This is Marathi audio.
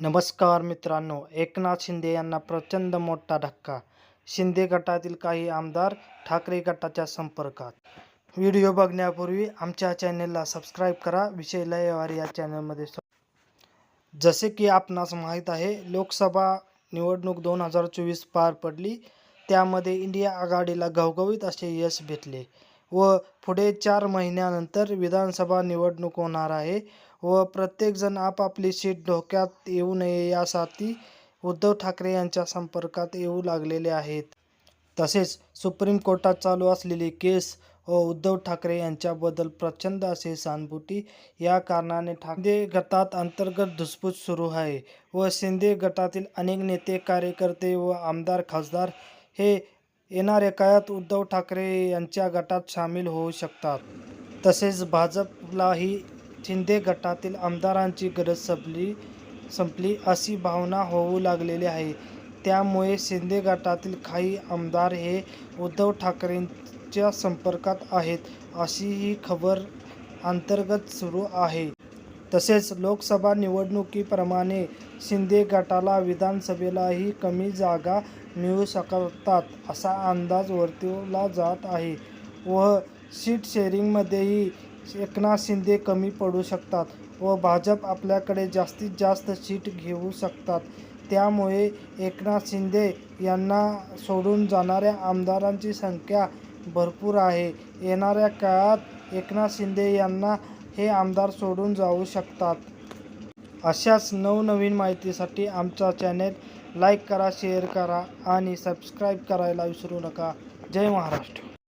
नमस्कार मित्रांनो एकनाथ शिंदे यांना प्रचंड मोठा धक्का. शिंदे गटातील काही आमदार ठाकरे गटाच्या संपर्कात. व्हिडिओ बघण्यापूर्वी आमच्या चॅनेलला सबस्क्राईब करा. विषय लयवार या चॅनलमध्ये जसे की आपणास माहीत आहे लोकसभा निवडणूक दोन हजार चोवीस पार पडली. त्यामध्ये इंडिया आघाडीला घवघवीत असे यश भेटले व पुढे चार महिन्यानंतर विधानसभा निवडणूक होणार आहे. व प्रत्येकजण आपापली सीट धोक्यात येऊ नये यासाठी उद्धव ठाकरे यांच्या संपर्कात येऊ लागलेले आहेत. तसेच सुप्रीम कोर्टात चालू असलेली केस व उद्धव ठाकरे यांच्याबद्दल प्रचंड असे सहानुभूती या कारणाने ठाकरे गटात अंतर्गत धुसफूस सुरू आहे व शिंदे गटातील अनेक नेते कार्यकर्ते व आमदार खासदार हे येणाऱ्या काळात उद्धव ठाकरे यांच्या गटात सामील होऊ शकतात. तसेच भाजपलाही शिंदे गटातील आमदारांची गरज संपली संपली अशी भावना होऊ लागलेली आहे. त्यामुळे शिंदे गटातील काही आमदार हे उद्धव ठाकरेंच्या संपर्कात आहेत अशी ही खबर अंतर्गत सुरू आहे. तसेच लोकसभा निवडणुकीप्रमाणे शिंदे गटाला विधानसभेलाही कमी जागा मिळू शकतात असा अंदाज वर्तवला जात आहे. व सीट शेअरिंगमध्येही एकनाथ शिंदे कमी पडू शकतात व भाजप आपल्याकडे जास्तीत जास्त सीट घेऊ शकतात. त्यामुळे एकनाथ शिंदे यांना सोडून जाणाऱ्या आमदारांची संख्या भरपूर आहे. येणाऱ्या काळात एकनाथ शिंदे यांना हे आमदार सोडून जाऊ शकतात. अशाच नवनवीन माहितीसाठी आमचा चॅनेल लाईक करा शेअर करा आणि सबस्क्राईब करायला विसरू नका. जय महाराष्ट्र.